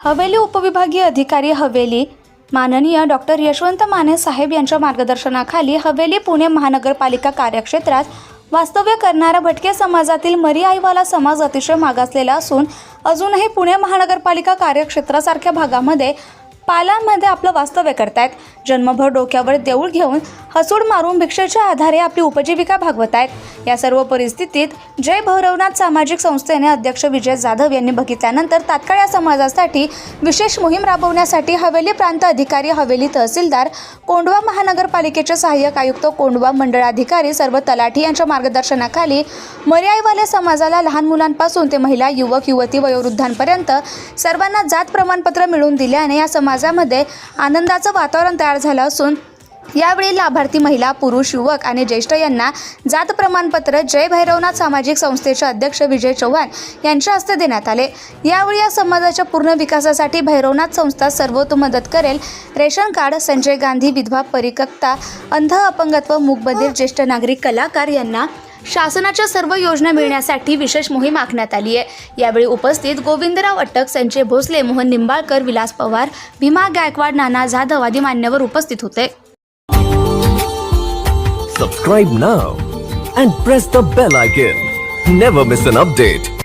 हवेली उपविभागीय अधिकारी हवेली. माननीय डॉक्टर यशवंत माने साहेब यांच्या मार्गदर्शनाखाली हवेली पुणे महानगरपालिका कार्यक्षेत्रात वास्तव्य करणारा भटके समाजातील मरी आईवाला समाज अतिशय मागासलेला असून अजूनही पुणे महानगरपालिका कार्यक्षेत्रासारख्या भागामध्ये पालांमध्ये आपलं वास्तव्य करतायत. जन्मभर डोक्यावर देऊळ घेऊन हसूड मारून भिक्षेच्या आधारे आपली उपजीविका भागवत आहेत. या सर्व परिस्थितीत जय भैरवनाथ सामाजिक संस्थेने अध्यक्ष विजय जाधव यांनी बघितल्यानंतर तात्काळ या समाजासाठी विशेष मोहीम राबवण्यासाठी हवेली प्रांत अधिकारी हवेली तहसीलदार कोंडवा महानगरपालिकेचे सहाय्यक आयुक्त कोंडवा मंडळाधिकारी सर्व तलाठी यांच्या मार्गदर्शनाखाली मर्याईवाले समाजाला लहान मुलांपासून ते महिला युवक युवती वयोवृद्धांपर्यंत सर्वांना जात प्रमाणपत्र मिळवून दिल्याने या समाजामध्ये आनंदाचं वातावरण तयार झाला असून यावेळी लाभार्थी महिला पुरुष युवक आणि ज्येष्ठ यांना जात प्रमाणपत्र जय भैरवनाथ सामाजिक संस्थेचे अध्यक्ष विजय चव्हाण यांच्या हस्ते देण्यात आले. यावेळी या समाजाच्या पूर्ण विकासासाठी भैरवनाथ संस्था सर्वोत्तम मदत करेल. रेशन कार्ड संजय गांधी विधवा परिकक्ता अंध अपंगत्व मूकबधीर ज्येष्ठ नागरिक कलाकार यांना शासनाच्या सर्व योजना मिळण्यासाठी विशेष मोहीम आखण्यात आली आहे. यावेळी उपस्थित गोविंदराव अट्टक संजय भोसले मोहन निंबाळकर विलास पवार भीमा गायकवाड नाना जाधव आदी मान्यवर उपस्थित होते. Subscribe now and press the bell icon never miss an update